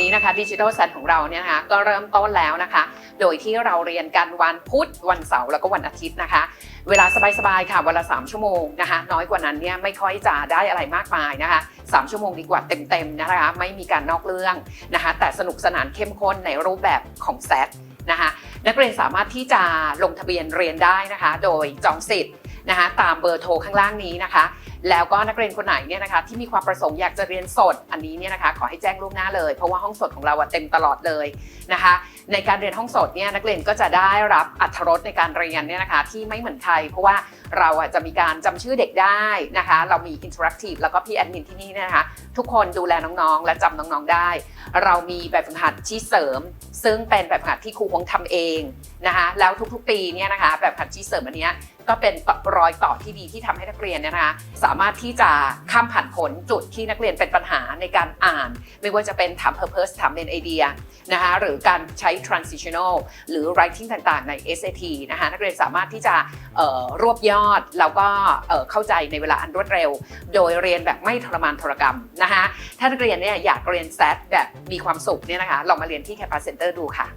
นี้นะคะดิจิทัล s ซนของเราเนี่ยนะคะก็เริ่มต้นแล้วนะคะ โดยที่เราเรียนกันวันพุธวันเสาร์แล้วก็วันอาทิตย์นะคะ เวลาสบายๆค่ะวันละ 3 ชั่วโมงนะคะ น้อยกว่านั้นเนี่ยไม่ค่อยจะได้อะไรมากมายนะคะ 3 ชั่วโมงดีกว่าเต็มๆนะคะ ไม่มีการนอกเรื่องนะคะ แต่สนุกสนานเข้มข้นในรูปแบบของแซดนะคะนักเรียนสามารถที่จะลงทะเบียนเรียนได้นะคะ โดยจองสิทธิ์ นะคะตามเบอร์โทรข้างล่างนี้นะคะ แล้วก็นักเรียนคนไหนเนี่ยนะคะที่มีความประสงค์อยากจะเรียนสดอันนี้เนี่ยนะคะขอให้แจ้งล่วงหน้าเลย เพราะว่าห้องสดของเราเต็มตลอดเลยนะคะ ในการเรียนห้องสดเนี่ยนักเรียนก็จะได้รับอัตรสในการเรียนเนี่ยนะคะที่ไม่เหมือนใคร เพราะว่าเราจะมีการจำชื่อเด็กได้นะคะ เรามีอินเทอร์แอคทีฟแล้วก็พี่แอดมินที่นี่นะคะทุกคนดูแลน้องๆ และจำน้องๆได้ เรามีแบบฝึกหัดที่เสริม ซึ่งเป็นแบบฝึกหัดที่ครูคงทำเองนะคะแล้วทุกๆปีเนี่ยนะคะแบบฝึกหัดที่เสริมอันเนี้ย ก็เป็นรอยต่อที่ดีที่ทำให้นักเรียนเนี่ยนะคะสามารถที่จะข้ามผ่านผลจุดที่นักเรียนเป็นปัญหาในการอ่าน ไม่ว่าจะเป็นถาม purpose ถามเป็นไอเดียนะคะหรือการใช้ transitional หรือ writing ต่างๆ ใน SAT นะคะนักเรียนสามารถที่จะรวบยอด แล้วก็เอ่อเข้าใจในเวลาอันรวดเร็ว โดยเรียนแบบไม่ทรมานทรกรรมนะคะถ้านักเรียนเนี่ยอยากเรียนแซดแบบมีความสุขเนี่ยนะคะลองมาเรียนที่ Campus Center ดูค่ะ